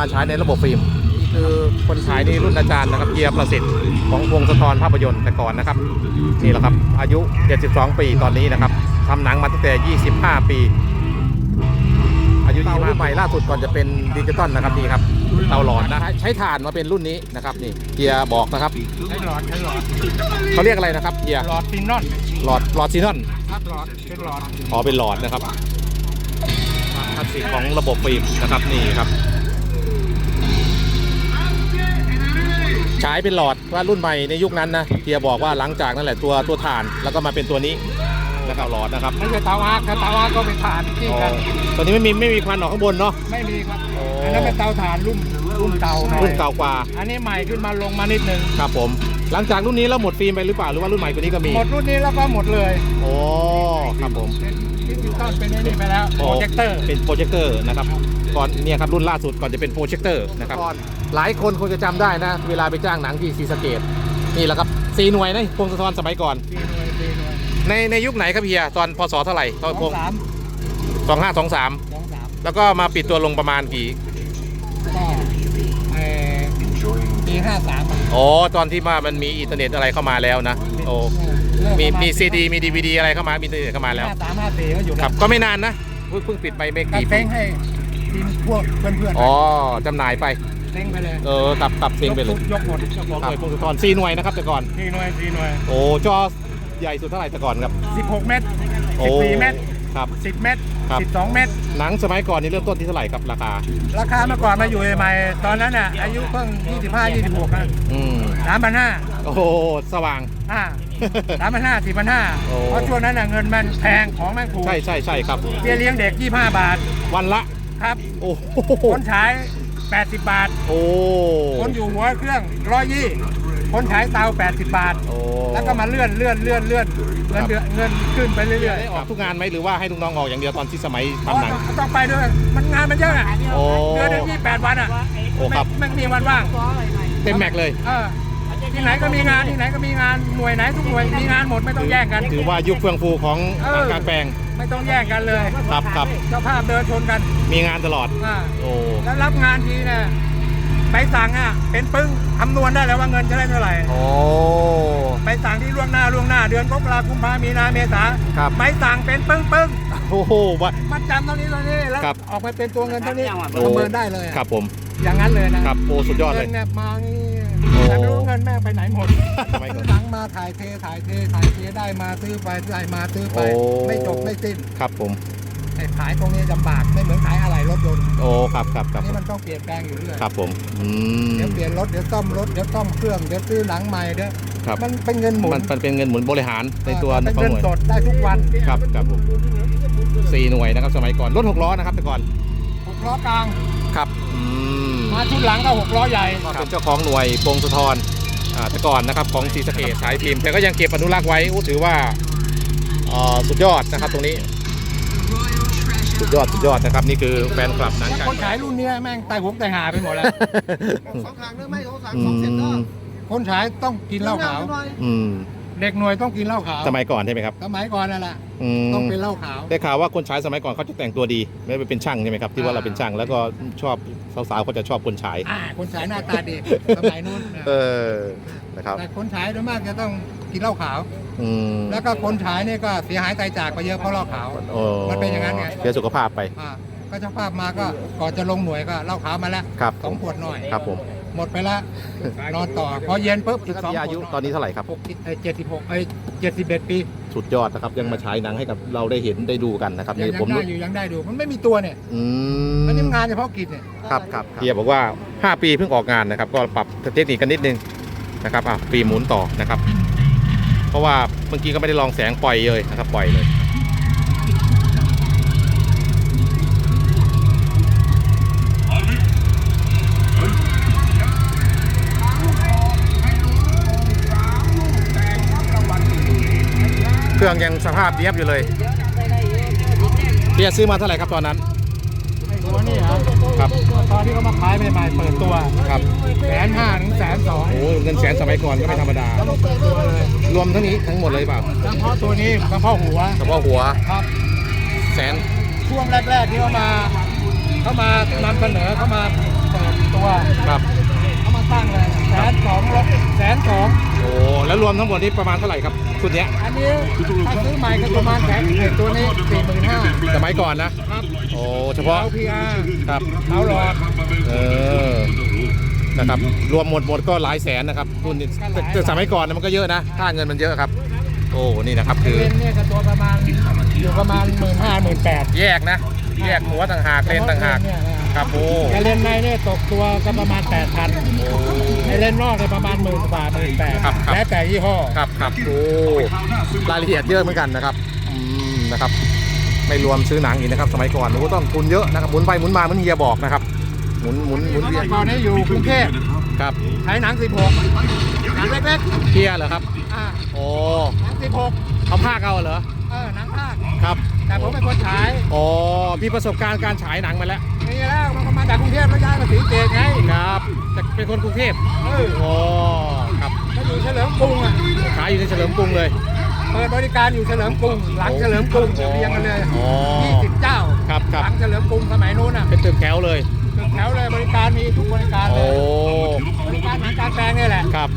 มาใช้ในระบบฟิล์มนี่คือคนขายนี่รุ่นอาจารย์นะครับเกียร์ประสิทธิ์ของวงสะทรภาพยนตร์แต่ก่อนนะครับนี่แหละครับอายุ 72 ปีตอนนี้นะครับทำหนังมาตั้งแต่ 25 ปี อายุ25ใหม่ล่าสุดก่อนจะเป็นดิจิตอลนะครับนี่ครับเตาหลอดนะใช้ถ่านมาเป็นรุ่นนี้นะครับนี่เกียร์บอกนะครับใช้หลอดใช้หลอดเขาเรียกอะไรนะครับเกียร์หลอดซินนอนหลอดหลอดซีนอนครับหลอดเป็นหลอดอ๋อเป็นหลอดนะครับคลาสสิกของระบบฟิล์มนะครับนี่ครับ ใช้เป็นหลอดว่ารุ่นใหม่ในยุคนั้นนะเกียร์บอกว่าหลังจากนั่นแหละตัวตัวถ่านแล้วก็มาเป็นตัวนี้นะครับหลอดนะครับไม่ใช่เตาอาร์คถ้าเตาอาร์คก็เป็นถ่านที่อ๋อกันตอนนี้ไม่มีไม่มีควันออกข้างบนเนาะไม่มีครับโอ้อันนั้นเป็นเตาถ่านรุ่นรุ่นเก่าหน่อยรุ่นเก่ากว่า อันนี้ใหม่ขึ้นมาลงมานิดนึงครับผม หลังจากรุ่นนี้แล้วหมดฟิล์มไปหรือเปล่าหรือว่ารุ่นใหม่กว่านี้ก็มีหมดรุ่นนี้แล้วก็หมดเลยโอ้ครับผมเป็นดิจิตอลเป็นไอ้นี่ไปแล้วโอ้โปรเจคเตอร์เป็นโปรเจคเตอร์นะครับ ก่อนเนี่ยครับรุ่นล่าสุดก่อนจะเป็นโปรเจคเตอร์นะครับหลายคนคงจะจำได้นะ เวลาไปจ้างหนังที่ซีสะเกตนี่แหละครับสีหน่วยนะพงศธรสมัยก่อนสี่หน่วยสี่หน่วยในในยุคไหนครับเฮียตอนพศเท่าไหร่ตสออนงพงสามสองห้าสองสามสองสามแล้วก็มาปิดตัวลงประมาณกี่ก็เอ่อปีห้าสามอ๋อตอนที่มามันมีอินเทอร์เน็ตอะไรเข้ามาแล้วนะโอ้มีมีซีดีมีดีวีดีอะไรเข้ามามีอินเทอร์เน็ตเข้ามาแล้วห้าสามห้าสี่ก็อยู่ครับก็ไม่นานนะเพิ่งเพิ่งปิดไปไม่ก็กี่ปีเซ้งให้ ทีมพวกเพื่อนๆอ๋อจำหน่ายไปเซ้งไปเลยเออตับตับเซ็งไปเลยยกหมดยกหมของหน่วยดพงศธรสี่หน่วยนะครับแต่ก่อนสี่หน่วยสี่หน่วยโอ้จอใหญ่สุดเท่าไหร่แต่ก่อนครับสิบหกเมตรโอ้สิบสี่เมตรครับสิบเมตรครับสิบสองเมตร หนังสมัยก่อนนี่เริ่มต้นที่เท่าไหร่ครับราคา ราคาเมื่อก่อนมาอยู่ใหม่ๆตอนนั้นน่ะอายุเพิ่งยี่สิบห้ายี่สิบหกนะอืมสามพันห้าโอ้โหสว่างอ่าสามพันห้าสี่พันห้าโอ้เพราะช่วงนั้นน่ะเงินมันแพงของมันถูก ใช่ใช่ใช่ครับเบี้ยเลี้ยงเด็กยี่ห้าบาท วันละ ครับโอ้โหคนฉายแปดสิบบาท โอ้คนอยู่หัวเครื่องร้อยยี่คนฉายเตาแปดสิบบาท โอ้แล้วก็มาเลื่อนเลื่อนเลื่อนเลื่อนเงินเดือนเงินขึ้นไปเรื่อยได้ออกทุกงานไหมหรือว่าให้ลูกน้องออกอย่างเดียวตอนที่สมัยๆทำหนัง ต้องไปด้วย มันงานมันเยอะอะโอ้ เดือนหนึงยี่แปดวันอะโอ้ครับ ไม่ไม่มีวันว่างเต็มแม็กเลย เออที่ไหนก็มีงานที่ไหนก็มีงานหน่วยไหนทุกหน่วยมีงานหมดไม่ต้องแย่งกัน ถือว่ายุคเฟื่องฟูของเอหอนังกลางแปลง ไม่ต้องแย่งกันเลยครับครับเจ้าภาพเดินชนกันมีงานตลอดอ่าโอ้แล้วรับงานทีเนี่ยไปสั่งอะ เป็นปึ้งคำนวณได้แล้วว่าเงินจะได้เท่าไหร่โอ้ไปสั่งที่ล่วงหน้าล่วงหน้า เดือนกรกฎาคมกุมภามีนาเมษาครับไปสั่งเป็นปึ้งปึ้งโอ้โหว่ามัดจำเท่านี้เท่านี้แล้วครับออกไปเป็นตัวเงินเท่านี้โอ้ประเมินได้เลยอะครับผม อย่างนั้นเลยนะครับโอ้สุดยอดเลเงิยนเนี่ยมานี่โอ้ แต่ไม่รู้เงินแม่งไปไหนหมดไม่ก่อน หลังมาถ่ายเทถ่ายเทถ่ายเทได้มาซื้อไปได้มาซื้อไป โอ้ ไม่จบไม่สิ้นครับผม ไอ้ขายตรงนี้ลำบากไม่เหมือนขายอะไรรถยนต์โอ้ครับครับครับนี่มันต้องเปลี่ยนแปลงอยู่เรื่อยครับผมอืม เดี๋ยวเปลี่ยนรถเดี๋ยวซ่อมรถเดี๋ยวซ่อมเครื่องเดี๋ยวซื้อหลังใหม่เดี๋ยวครับ มันเป็นเงินหมุนมันมันเป็นเงินหมุนบริหารในตัวเป็นของเงินหน่วยสดได้ทุกวันครับครับผมสี่หน่วยนะครับสมัยก่อนรถหกล้อนะครับแต่ก่อนหกล้อกลางครับอื มมาชุดหลังก็หกล้อใหญ่ก็เป็นเจ้าของหน่วยปงสุธรอ่าแต่ก่อนนะครับของศรีสะเกดสายพิมพ์แต่ก็ยังเก็บอนุรักษ์ไว้โอ้ถือว่าเอ่อสุดยอดนะครับตรงนี้ สุดยอดสุดยอดนะครับนี่คือแฟนคลับหนังกลางคนขายรุ่นเนี้ยแม่งไตหกไตหาไปหมดแล้วสองทางเนื้อไม่สองทางอืสองเส้นเนาะมคนขายต้องกินเหล้าขาวอืม เด็กหน่วยต้องกินเหล้าขาวสมัยก่อนใช่ไหมครับสมัยก่อนนั่นแหละอืมต้องเป็นเหล้าขาวได้ข่าวว่าคนใช้สมัยก่อนเขาจะแต่งตัวดี ไม่ได้เป็นช่างใช่ไหมครับที่ว่าเราเป็นช่างแล้วก็ชอบสาวๆเขาจะชอบคนใช้อ่าคนขายหน้าตาดีสมัยนู้นนะเออนะครับแต่คนขายโดยมากจะต้องกินเหล้าขาวอืมแล้วก็คนขายเนี่ยก็เสียหายตายจากไปเยอะเพราะเหล้าขาวโอ้มันเป็นอย่างนั้นไงเสียสุขภาพไปอ่าก็เจ้าภาพมาก็ก่อนจะลงหน่วยก็เหล้าขาวมาแล้วครับสองขวดหน่อยครับผม หมดไปแล้วนอนต่อพอเย็นปุ๊บอีกสองพี่อายุตอนนี้เท่าไหร่ครับ หกเจ็ดสิบหกไอ้เจ็ดสิบเอ็ดปี สุดยอดนะครับยังมาฉายหนังให้กับเราได้เห็นได้ดูกันนะครับยังนี่ยัผมงได้อยู่ยังได้ดูมันไม่มีตัวเนี่ยอือันนี้มมันงานเฉพาะกิจเนี่ยครับครับเฮียบอกว่า 5 ปีเพิ่งออกงานนะครับ ก็ปรับเทคนิคกันนิดนึงนะครับอะปีหมุนต่อนะครับ เพราะว่าเมื่อกี้ก็ไม่ได้ลองแสงปล่อยเลยนะครับปล่อยเลย เครื่องยังสภาพเนียบอยู่เลยเฮียซื้อมาเท่าไหร่ครับตอนนั้นไอ้ตัวนี้เหรอครับตอนที่เขามาขายใหม่ๆเปิดตัวครับแสนห้าถึงแสนสองโอ้เงินแสนสมัยก่อนก็ไม่ธรรมดาแล้วเปิดตัวเลยรวมทั้งนี้ทั้งหมดเลยเปล่าเฉพาะตัวนี้เฉพาะหัวเฉพาะหัวครับแสนช่วงแรกๆที่เขามาเขามานำเสนอเขามาเปิดตัวครับเขามาตั้งเลยแสนสองแสนสอง โอ้แล้วรวมทั้งหมดนี้ประมาณเท่าไหร่ครับชุดเนี้ยอันนี้ถ้าซื้อใหม่ก็ประมาณแสนเอ็ดตัวนี้สี่หมื่นห้าสมัยก่อนนะ ครับโอ้เฉพาะเอาพีอาร์ครับเอาหลอด เออนะครับรวมหมดหมดก็หลายแสนนะครับรุ่นนี้แต่แต่สมัยก่อนนะมันก็เยอะนะค่าเงินมันเยอะครับ โอ้นี่นะครับคือเลนเนี่ยก็ตัวประมาณอยู่ประมาณหมื่นห้าหมื่นแปด แยกนะ แยกหัวต่างหากเลนต่างหากครับโอ้แต่เลนในเนี่ยตกตัวก็ประมาณแปดพันในเลนนอกเนี่ยประมาณหมื่นกว่าหมื่นแปดครับครับ แล้วแต่ยี่ห้อ ครับครับโอ้รายละเอียดเยอะเหมือนกันนะครับอืมนะครับไม่รวมซื้อหนังอีกนะครับ สมัยก่อนโอ้ต้องทุนเยอะนะครับหมุนไปหมุนมาเหมือนเฮียบอกนะครับหมุนหมุนหมุนเวียนตอนนี้อยู่กรุงเทพครับใช้หนัง 16 หนังเล็กเฮียเหรอครับๆอ่าโอ้หนังเขาภาคเอาเหรอ16 เออหนังภาคครับ แต่ผมเป็นคนฉายอ๋อ มีประสบการณ์การฉายหนังมาแล้วนี่แล้วมันก็มาจากกรุงเทพแล้วย้ายมาศรีสะเกตไงครับจะเป็นคนกรุงเทพเออโอ้ครับก็อยู่เฉลิมกรุงอะขายอยู่ในเฉลิมกรุงเลย เปิดบริการอยู่เฉลิมกรุงหลังเฉลิมกรุงเรียงกันเลยอ๋อ20เจ้าครับครับ หลังเฉลิมกรุงสมัยนู้นอะเป็นตึกแถวเลย ตึกแถวเลยบริการมีทุกบริการเลโอ้ ยบริการหนังกลารแปลงนี่แหละครับ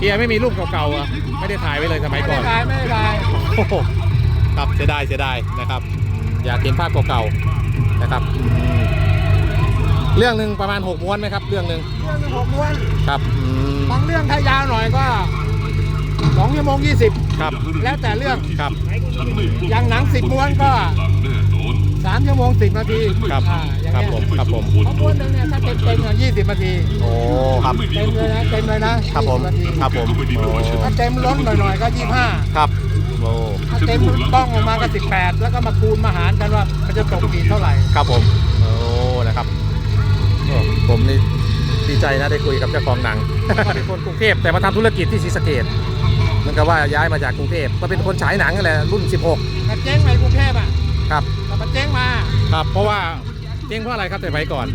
เฮียไม่มีรูปเก่าๆอะไม่ได้ถ่ายไว้เลยสมัยไม่ก่ได้อน ขายไม่ได้ขายโอ้โห ครับเสียดายเสียดายนะครับ อยากเห็นภาพเก่าๆนะครับอืมเรื่องหนึ่งประมาณหกม้วนไหมครับ เรื่องหนึ่งเรื่องหนึ่งหกม้วนครับอืมบางเรื่องถ้ายาวหน่อยก็สองชั่วโมงยี่สิบครับแล้วแต่เรื่องครับ อย่างหนังสิบม้วนก็สามชั่วโมงสิบนาทีครับอ่าอย่างครับเงี้ยผมครับผมเพราะม้วนหนึงเนี่ยถ้าเต็มเต็มยี่สิบนาทีโอ้ครับเต็มเลยนะเต็มเลยนะครับผม20นาทีครับผมโอ้ถ้าเต็มล้นหน่อยๆก็ยี่ห้าครับ โอ้ถ้าเต็มบ้องออกมาก็สิบแปดแล้วก็มาคูณมาหารกันว่ามันจะตกกี่เท่าไหร่ ครับผม โอ้นะครับโอ้ผมนี่ดีใจนะได้คุยกับเจ้าของหนังเป็นคนกรุงเทพแต่มาทำธุรกิจที่ศรีสะเกดเหมือนกับว่าย้ายมาจากกรุงเทพก็เป็นคนฉายหนังนั่นแหละรุ่น 16แต่เจ๊งในกรุงเทพอะครับแต่มันเจ๊งมาครับ เพราะว่าเจ๊งเพราะอะไรครับแต่ไปก่อน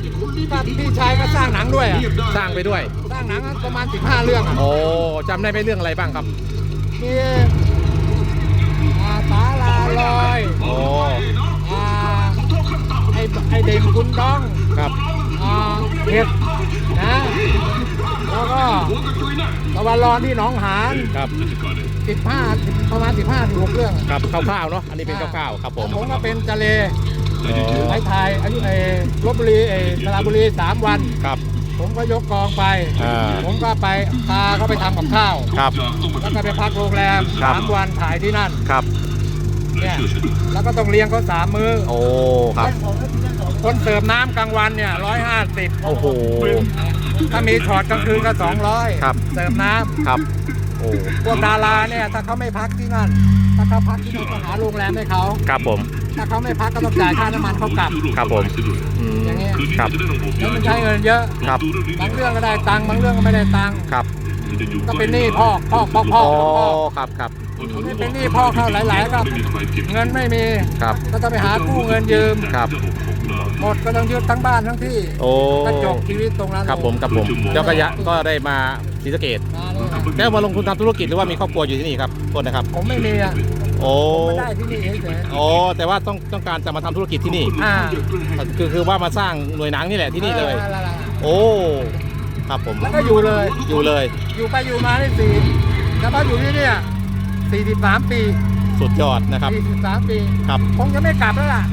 ก็พี่ชายก็สร้างหนังด้วยอะสร้างไปด้วย สร้างหนังประมาณ 15 เรื่องอะโอ้จำได้ไหมเรื่องอะไรบ้างครับมีอ่าสา ลาลอยโอ้อ่าไอ้ไอ้เด่นคุณต้องครับ อ่าเห็ดนะแล้วก็ตะวันร้อนที่หนองหานครับ15ประมาณ15ถึง6เรื่องครับคร่าวๆเนาะอันนี้เป็นคร่าวๆครับผมผมก็เป็นจะเลโอ้ไทยไทยอายุเออลบบุรีเออสระบุรี3วันครับผมก็ยกกองไปอ่าผมก็ไปพาเขาไปทำกับข้าวครับแล้วก็ไปพักโรงแรมครับสามวันถ่ายที่นั่นครับ เนี่ยแล้วก็ต้องเลี้ยงเขาสามมื้อโอ้ครับ คนเสิร์ฟน้ำกลางวันเนี่ยร้อยห้าสิบโอ้โห ถ้ามีช็อตกลางคืนก็สองร้อยครับ เสิร์ฟน้ครับ โอ้ำพวกดาราเนี่ยถ้าเขาไม่พักที่นั่น ถ้าเขาพักที่นั่นก็หาโรงแรมให้เขาครับผม ถ้าเขาไม่พักก็ต้องจ่ายค่าน้ำมันเขากลับ ครับผมอืมอย่างเงี้ยครับแล้วมันใช้เงินเยอะครับบางเรื่องก็ได้ตังค์บางเรื่องก็ไม่ได้ตังค์ครับ ก็เป็นหนี้พ่อพ่อพ่อพ่อโอ้พ่อครับครับไม่เป็นหนี้พ่อเขาหลายๆก็เงินไม่มีครับก็ต้องไปหากู้เงินยืมครับ หมดก็ต้องยืมทั้งบ้านทั้งที่โอ้ก็จบชีวิตตรงนั้นครับผมครับผมเจ้ากระยะก็ได้มาศรีสะเกดมาเลยนะแล้วมาลงทุนทำธุรกิจหรือว่ามีครอบครัวอยู่ที่นี่ครับโทษนะครับ ผมไม่มีอะโอ้ผมไม่ได้ที่นี่เฉยโอ้แต่ว่าต้องต้องการจะมาทำธุรกิจที่นี่ๆอ่าคือคือว่ามาสร้างหน่วยหนังนี่แหละที่นี่เลยออโอ้ ครับผมแล้วก็อยู่เลย อยู่เลย อยู่ไปอยู่มาได้สี่แล้วก็อยู่ที่เนี่ยสี่สิบสามปีสุดยอดนะครับสี่สิบสามปีครับคงจะไม่กลับแล้วล่ะ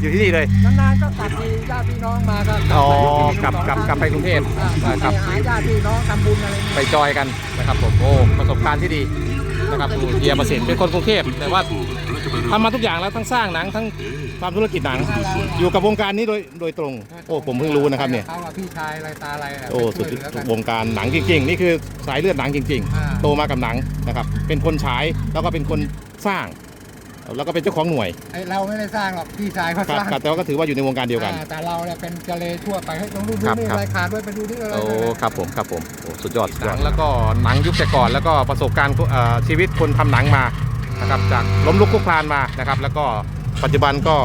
อยู่ที่นี่เลยนานๆก็กลับมีญาติพี่น้องมาก็อ๋อไปกลับกลับกลับไปกรุงเทพอ่านะครับไปหาญาติพี่น้องทำบุญอะไรไปจอยกันนะครับผมโอ้ประสบการณ์ที่ดีนะครับดูเฮียประสิทธิ์เป็นคนกรุงเทพแต่ว่า ทำมาทุกอย่างแล้วทั้งสร้างหนังทั้งทำธุรกิจหนัง อยู่กับวงการนี้โดยโดยตรง โอ้ผมเพิ่งรู้นะครับเนี่ยเขากับพี่ชายอะไรตาอะไระโอ้ไปสุดช่วยเหลือกันวงการหนังจริงๆ นี่คือสายเลือดหนังจริงอ่าๆโตมากับหนังนะครับเป็นคนฉายแล้วก็เป็นคนสร้าง แล้วก็เป็นเจ้าของหน่วยไอเราไม่ได้สร้างหรอกพี่ชายเขาคสรับร้างครับแต่ว่าก็ถือว่าอยู่ในวงการเดียวกันอ่าแต่เราเนี่ยเป็นเจเลทั่วไปให้ยต้องดูดูครับนี่ครับอะไรขาดด้วยไปดูที่อะไรโอ้เลยครับผมครับผมโอ้สุดยอดหนังแล้วก็หนังยุคแต่ก่อนแล้วก็ประสบการณ์เอ่อชีวิตคนทำหนังมา นะครับจากล้มลุกคลุกคลานมานะครับ แล้วก็ปัจจุบันก็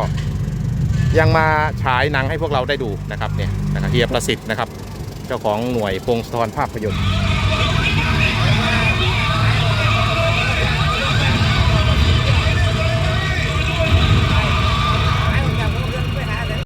ยังมาฉายหนังให้พวกเราได้ดูนะครับเนี่ยนะครับเฮียประสิทธิ์นะครับ เจ้าของหน่วยพงศธรภาพยนตร์